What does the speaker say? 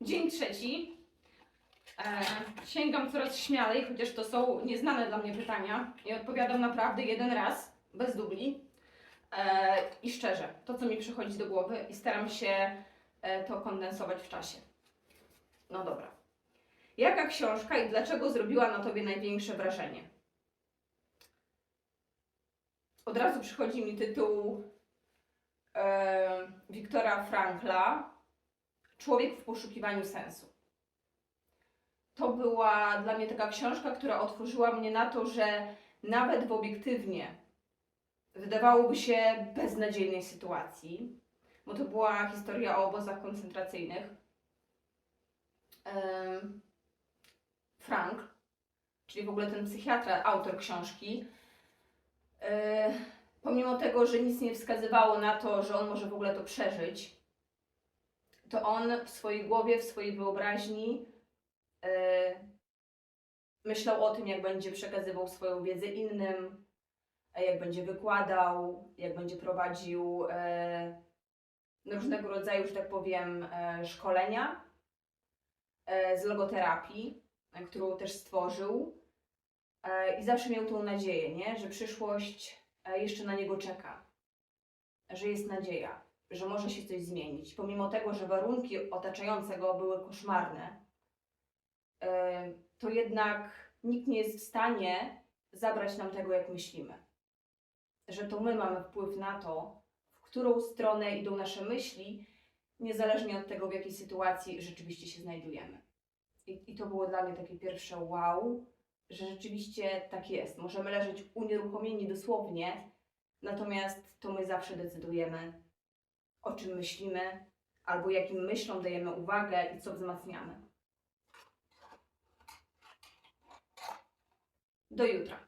Dzień trzeci. E, sięgam coraz śmialej, chociaż to są nieznane dla mnie pytania. I odpowiadam naprawdę jeden raz, bez dubli. E, I szczerze, to co mi przychodzi do głowy i staram się e, to kondensować w czasie. No dobra. Jaka książka i dlaczego zrobiła na tobie największe wrażenie? Od razu przychodzi mi tytuł e, Wiktora Frankla Człowiek w poszukiwaniu sensu. To była dla mnie taka książka, która otworzyła mnie na to, że nawet w obiektywnie wydawałoby się beznadziejnej sytuacji, bo to była historia o obozach koncentracyjnych. Frank, czyli w ogóle ten psychiatra, autor książki, e, pomimo tego, że nic nie wskazywało na to, że on może w ogóle to przeżyć, to on w swojej głowie, w swojej wyobraźni e, myślał o tym, jak będzie przekazywał swoją wiedzę innym, e, jak będzie wykładał, jak będzie prowadził e, różnego rodzaju, że tak powiem, szkolenia z logoterapii, e, którą też stworzył. I zawsze miał tą nadzieję, nie? że przyszłość jeszcze na niego czeka, że jest nadzieja, że może się coś zmienić. Pomimo tego, że warunki otaczające go były koszmarne, e, to jednak nikt nie jest w stanie zabrać nam tego, jak myślimy. Że to my mamy wpływ na to, w którą stronę idą nasze myśli, niezależnie od tego, w jakiej sytuacji rzeczywiście się znajdujemy. I, I to było dla mnie takie pierwsze wow, że rzeczywiście tak jest. Możemy leżeć unieruchomieni dosłownie, natomiast to my zawsze decydujemy, o czym myślimy, albo jakim myślom dajemy uwagę i co wzmacniamy. Do jutra.